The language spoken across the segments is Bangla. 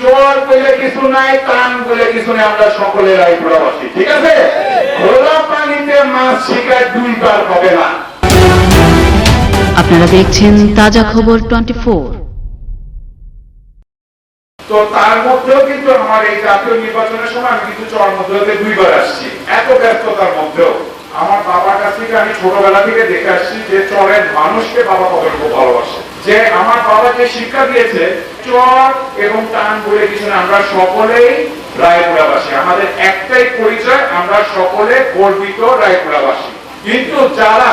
চোর বলে কিছু নাই কান বলে কিছু নাই আমরা সকলে রায়পুরাবাসী ঠিক আছে? খোলা পানিতে মাছ শিকার দুইবার হবে না। আপনারা দেখছেন তাজা খবর টোয়েন্টি তো তার মধ্যেও কিন্তু আমার এই জাতীয় নির্বাচনের সময় আমি কিন্তু চর মধ্যে দুইবার আসছি এত ব্যস্ততার মধ্যেও। আমার বাবার কাছ থেকে আমি ছোটবেলা থেকে দেখে আসছি যে চরের মানুষকে বাবা কতটুকু ভালোবাসে। যে আমার বাবা যে শিক্ষা দিয়েছে, চর এবং টান বলে কিছু না, আমরা সকলেই রায়পুরাবাসী। আমাদের একটাই পরিচয়, আমরা সকলে গর্বিত রায়পুরাবাসী। কিন্তু যারা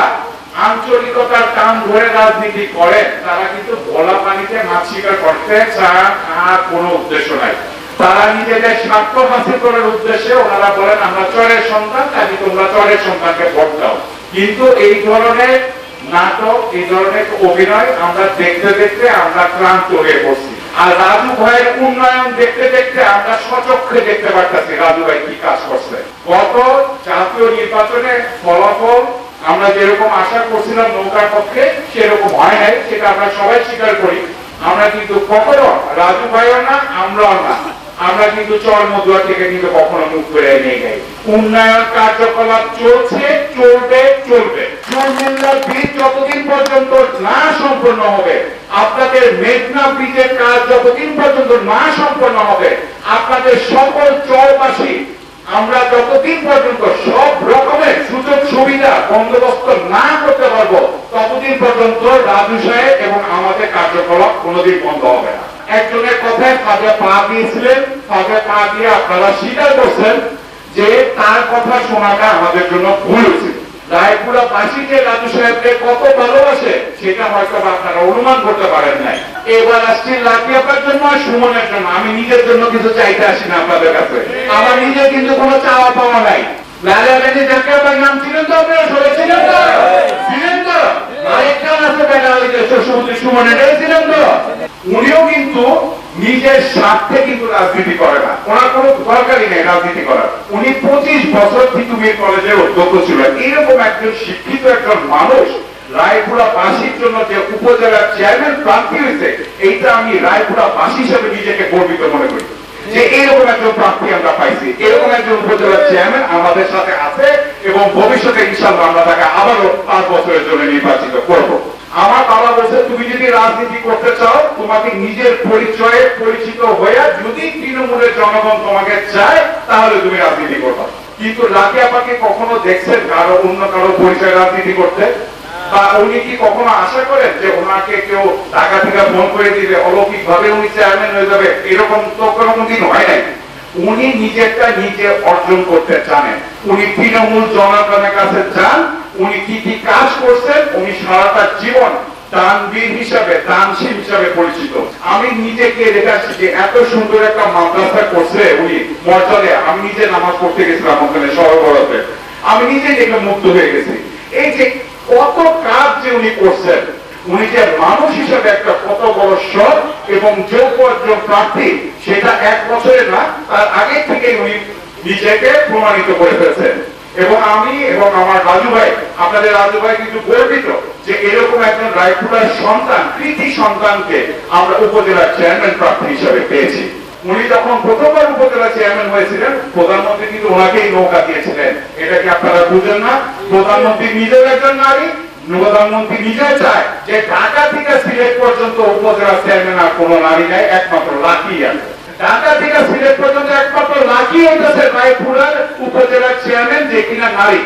আঞ্চলিকতার টান ধরে রাজনীতি করেন, তারা কিন্তু ভোলা পানিতে মাছ শিকার করতে চান আর কোনো উদ্দেশ্য নাই। তারা নিজেদের স্বার্থ হাসিল করার উদ্দেশ্যে ওনারা বলেন, আমরা চরের সন্তান, তাই তোমরা চরের সন্তানকে ভোট দাও। কিন্তু এই ধরনের নাটক, এই ধরনের অভিনয় আমরা দেখতে দেখতে আমরা ক্লান্ত হয়ে পড়ছি। আর রাজু ভাইয়ের উন্নয়ন দেখতে দেখতে আমরা সচক্ষে দেখতে পারতেছি রাজু ভাই কি কাজ করছে। গত জাতীয় নির্বাচনে ফলাফল আমরা যেরকম আশা করছিলাম নৌকার পক্ষে, সেরকম হয় নাই, সেটা আমরা সবাই স্বীকার করি। আমরা কিন্তু কখনো রাজু ভাইও না, আমরাও না। আমরা কিন্তু চর মধুয়া থেকে কিন্তু কখনো মুখ ফেরাই নিয়ে যাই। উন্নয়ন কার্যকলাপ চলছে, চলবে চলবে। না সম্পন্ন হবে, আপনাদের মেঘনা যতদিন পর্যন্ত না সম্পন্ন হবে, আপনাদের সকল চৌবাসী আমরা যতদিন পর্যন্ত সব রকমের সুযোগ সুবিধা বন্দোবস্ত না করতে পারব ততদিন পর্যন্ত রাজু সাহেব এবং আমাদের কার্যকলাপ কোনোদিন বন্ধ হবে না একজনের পা দিয়েছিলেন ফাঁদে পা দিয়ে আপনারা স্বীকার করছেন যে তার কথা শোনাটা আমাদের জন্য ভুল রায়পুরা বাসী যে সাহেবকে কত ভালোবাসে, সেটা হয়তো আপনারা অনুমান করতে পারেন নাই। এবার আসছি লাঠিয়াপার জন্য আর সুমনের জন্য। আমি নিজের জন্য কিছু চাইতে আসি না আপনাদের কাছে। আমার কিন্তু কোনো চাওয়া পাওয়া নাই। ছিলেন তো উনিও কিন্তু নিজের স্বার্থে কিন্তু রাজনীতি করে না। ওনার কোনো দরকারই নেই রাজনীতি করার। উনি পঁচিশ বছর তিতুমির কলেজের অধ্যক্ষ ছিলেন। এরকম একজন শিক্ষিত একজন মানুষ রায়পুরা বাসীর জন্য যে উপজেলার চেয়ারম্যান প্রার্থী হয়েছে, এইটা আমি রায়পুরা বাসী হিসেবে নিজেকে গর্বিত মনে করি। যে এরকম একজন প্রার্থী আমরা পাইছি। এরকম একজন উপজেলার চেয়ারম্যান আমাদের সাথে আছে এবং ভবিষ্যতে ইনশাল্লাহ আমরা তাকে আবারও পাঁচ বছরের জন্য নির্বাচিত করব। আমার বাবা বলছে, তুমি যদি রাজনীতি করতে চাও, তোমাকে নিজের পরিচয়ে পরিচিত হয়ে যদি তৃণমূলের জনগণ তোমাকে চায়, তাহলে তুমি রাজনীতি করবা। কিন্তু লাকি আপাকে কখনো দেখছেন কারও, অন্য কারও পরিচয়ে রাজনীতি করতে? বা উনি কি কখনো আশা করেন যে ওনাকে কেউ টাকা থেকে ফোন করে দিবে? অলৌকিক ভাবে উনি চেয়ারম্যান হয়ে যাবে? এরকম তো কোনো দিন হয় নাই। উনি নিজেরটা নিজে অর্জন করতে জানেন। উনি তৃণমূল জনগণের কাছে যান উনি কি কি কাজ করছেন? উনি সারাটা জীবন দানবীর হিসাবে, দানশীল হিসাবে পরিচিত। আমি নিজেকে দেখাচ্ছি যে এত সুন্দর একটা মাদ্রাসা করছে উনি মর্যাদে। আমি নিজে নামাজ পড়তে গেছিলাম ওখানে আমি নিজে দেখে মুক্ত হয়ে গেছি। এই যে কত কাজ যে উনি করছেন, উনি যে মানুষ হিসাবে একটা কত বড় সৎ এবং যোগ্য প্রার্থী, সেটা এক বছরে না, তার আগে থেকে উনি নিজেকে প্রমাণিত করে ফেলেছেন। এবং আমি এবং আমার রাজু ভাই আপনাদের রাজু ভাই কিন্তু গর্বিত যে এরকম একজন রায়পুরার সন্তান কৃতি সন্তানকে আমরা উপজেলার চেয়ারম্যান প্রার্থী হিসেবে পেয়েছি। উনি যখন প্রথমবার উপজেলা চেয়ারম্যান হয়েছিলেন, প্রধানমন্ত্রী কিন্তু ওনাকেই নৌকা দিয়েছিলেন। এটা কি আপনারা বুঝেন না? প্রধানমন্ত্রী নিজের একজন নারী, প্রধানমন্ত্রী নিজে চায় যে ঢাকা থেকে সিলেট পর্যন্ত উপজেলা চেয়ারম্যান আর কোনো নারী নাই, একমাত্র লাকি আছে। ঢাকা থেকে সিলেট পর্যন্ত একমাত্র লাকি হইতেছে রায়পুরার উপজেলার চেয়ারম্যান যে কিনা নারী।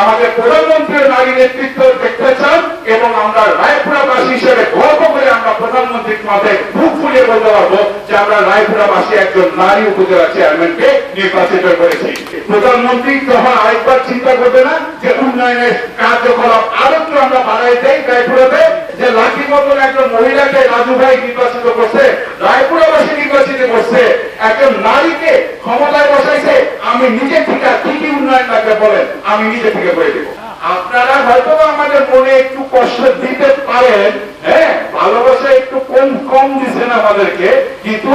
আমাদের প্রধানমন্ত্রীর নারী নেতৃত্ব দেখতে চান এবং আমরা রায়পুরাবাসী হিসেবে গর্ব করে আমরা প্রধানমন্ত্রীর মাথায় বুক ফুলিয়ে বলতে পারব যে আমরা রায়পুরাবাসী একজন নারী উপজেলা চেয়ারম্যানকে নির্বাচিত করেছি। প্রধানমন্ত্রী তখন আরেকবার চিন্তা করবে না যে উন্নয়নের কার্যকলাপ আরও আমরা বাড়াই দেই রায়পুরাতে। যে লাঠি মতন একজন মহিলাকে রাজু ভাই নির্বাচিত করছে, রায়পুরাবাসী নির্বাচিত করছে, একজন নারীকে ক্ষমতায় বসাইছে, আমি নিজে থেকে কি কি উন্নয়ন লাগবে বলেন, আমি নিজে থেকে বলে দেবো। আপনারা হয়তো আমাদের মনে একটু কষ্ট দিতে পারেন হ্যাঁ ভালোবাসা একটু কম কম দিচ্ছেন আমাদেরকে, কিন্তু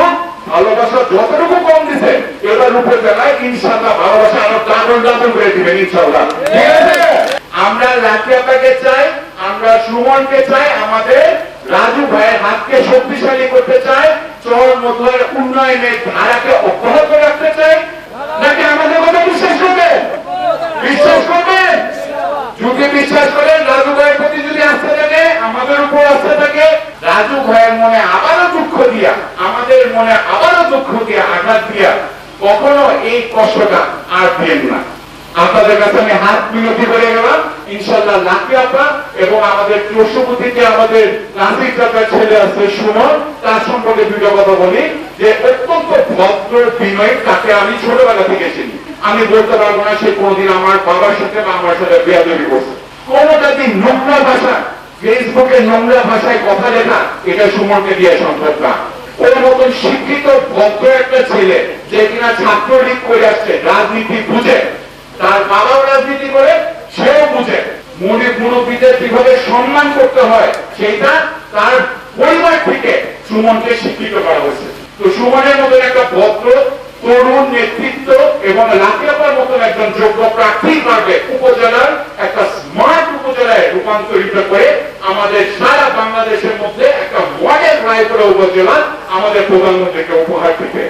ভালোবাসা যতটুকু কম দিচ্ছেন এবার উপজেলায় ইনশাল্লাহ ভালোবাসা আরও ডাবল ডাবল করে দিবেন ইনশাল্লাহ আমরা লাঠিয়াপাকে চাই, আমরা সুমনকে চাই ভাইয়ের শক্তিশালী করতে চাই চর মধুয়ের উন্নয়নের ধারাকে অব্যাহত রাখতে চাই নাকি আমাদের কথা বিশ্বাস করবেন বিশ্বাস করবেন যদি বিশ্বাস করেন রাজু ভাইয়ের প্রতি যদি আস্থা থাকে, আমাদের উপর আস্থা থাকে, রাজু ভাইয়ের মনে আবারও দুঃখ দিয়া, আমাদের মনে আবারও দুঃখ দিয়া, আঘাত দিয়া, কখনো এই কষ্টটা আর দিয়েন না। আপনাদের কাছে আমি হাত মিনতি করে গেলাম। ইনশাল্লাহ লাকি আপা এবং আমাদের চৌষট্টিতে আমাদের নাসিক যাত্রার ছেলে আছে সুমন, তার সম্পর্কে দুটো কথা বলি, যে অত্যন্ত ভদ্র বিনয় তাকে আমি ছোটবেলা থেকে চিনি। আমি বলতে পারব না সে কোনোদিন আমার বাবার সাথে বা আমার সাথে বেয়াদবি করছে। কোন জাতি নোংরা ভাষা? ফেসবুকে নোংরা ভাষায় কথা লেখা, এটা সুমনকে দিয়ে সম্ভব না। ওর মতন শিক্ষিত, ভদ্র একটা ছেলে যে কিনা ছাত্রলীগ করে আসছে, রাজনীতি বুঝে, তার বাবাও রাজনীতি করে সেও বুঝে। মনে মুরব্বীদের কীভাবে সম্মান করতে হয়। সেটা তার পরিবার থেকে সুমনকে শিক্ষিত করা হয়েছে। তো সুমনের মতন একটা ভদ্র, তরুণ নেতৃত্ব এবং লাকিয়াপার মতন একজন যোগ্য প্রার্থী পারবে উপজেলার একটা স্মার্ট উপজেলায় রূপান্তরিত করে আমাদের সারা বাংলাদেশের মধ্যে একটা মডেল রায়পুরা উপজেলা আমাদের প্রধানমন্ত্রীকে উপহার দিবে।